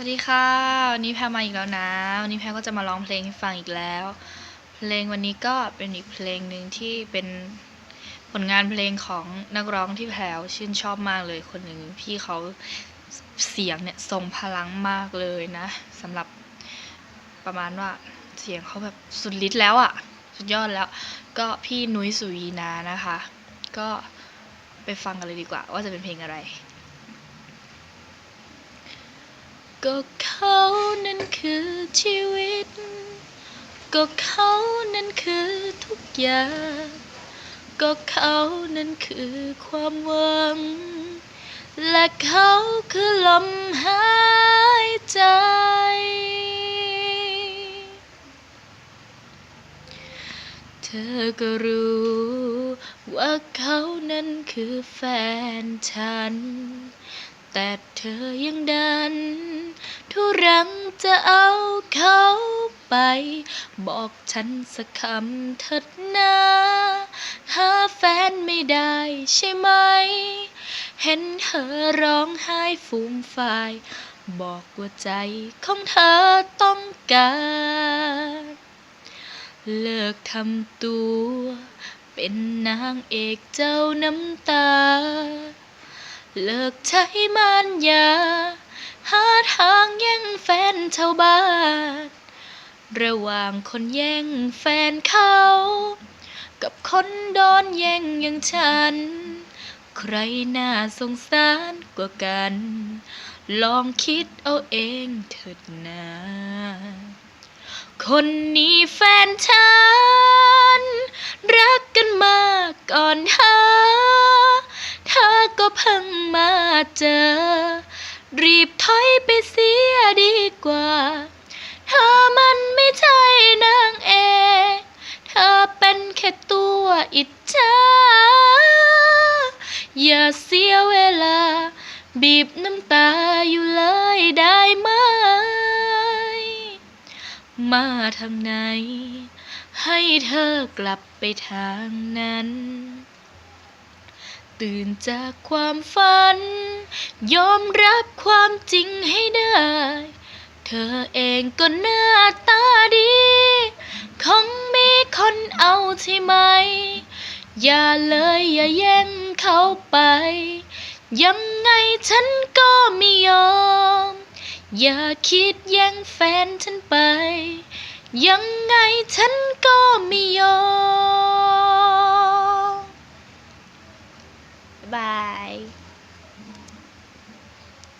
วัสดีค่ะ วันนี้แพรมาอีกแล้วนะ วันนี้แพรก็จะมาร้องเพลงให้ฟังอีกแล้ว เพลงวันนี้ก็เป็นอีกเพลงหนึ่งที่เป็นผลงานเพลงของนักร้องที่แพรชื่นชอบมากเลยคนหนึ่งพี่เขาเสียงเนี่ยทรงพลังมากเลยนะสำหรับประมาณว่าเสียงเขาแบบสุดฤทธิ์แล้วอะ่ะ สุดยอดแล้ว ก็พี่นุ้ยสุวีนานะคะ ก็ไปฟังกันเลยดีกว่า ว่าจะเป็นเพลงอะไร ก็เขานั้นคือชีวิต ก็เขานั้นคือทุกอย่าง ก็เขานั้นคือความหวัง และเขาคือลมหายใจ เธอก็รู้ ว่าเขานั้นคือแฟนฉัน แต่เธอยังดัน ทุรังจะเอาเขาไป บอกฉันสักคำเถิดนะหาแฟนไม่ได้ใช่ไหม เห็นเธอร้องไห้ฟูมฟาย บอกว่าใจของเธอต้องการเลิกทำตัว เป็นนางเอกเจ้าน้ำตา เลิกใช้มารยา หาทางแย่งแฟนชาวบ้าน ระหว่างคนแย่งแฟนเขา กับคนโดนแย่งอย่างฉัน ใครน่าสงสารกว่ากัน ลองคิดเอาเองเถิดนะคนนี้แฟนฉัน รักกันมากก่อนเธอ เพิ่งมาเจอ รีบถอยไปเสียดีกว่า เธอมันไม่ใช่นางเอกเธอเป็นแค่ตัวอิจฉาอย่าเสียเวลา บีบน้ำตาอยู่เลยได้ไหม มาทางไหน ให้เธอกลับไปทางนั้น ตื่นจากความฝัน ยอมรับความจริงให้ได้ เธอเองก็หน้าตาดี คงมีคนเอาใช่ไหม อย่าเลยอย่าแย่งเขาไป ยังไงฉันก็ไม่ยอม อย่าคิดแย่งแฟนฉันไป ยังไงฉันก็ไม่ยอม Bye.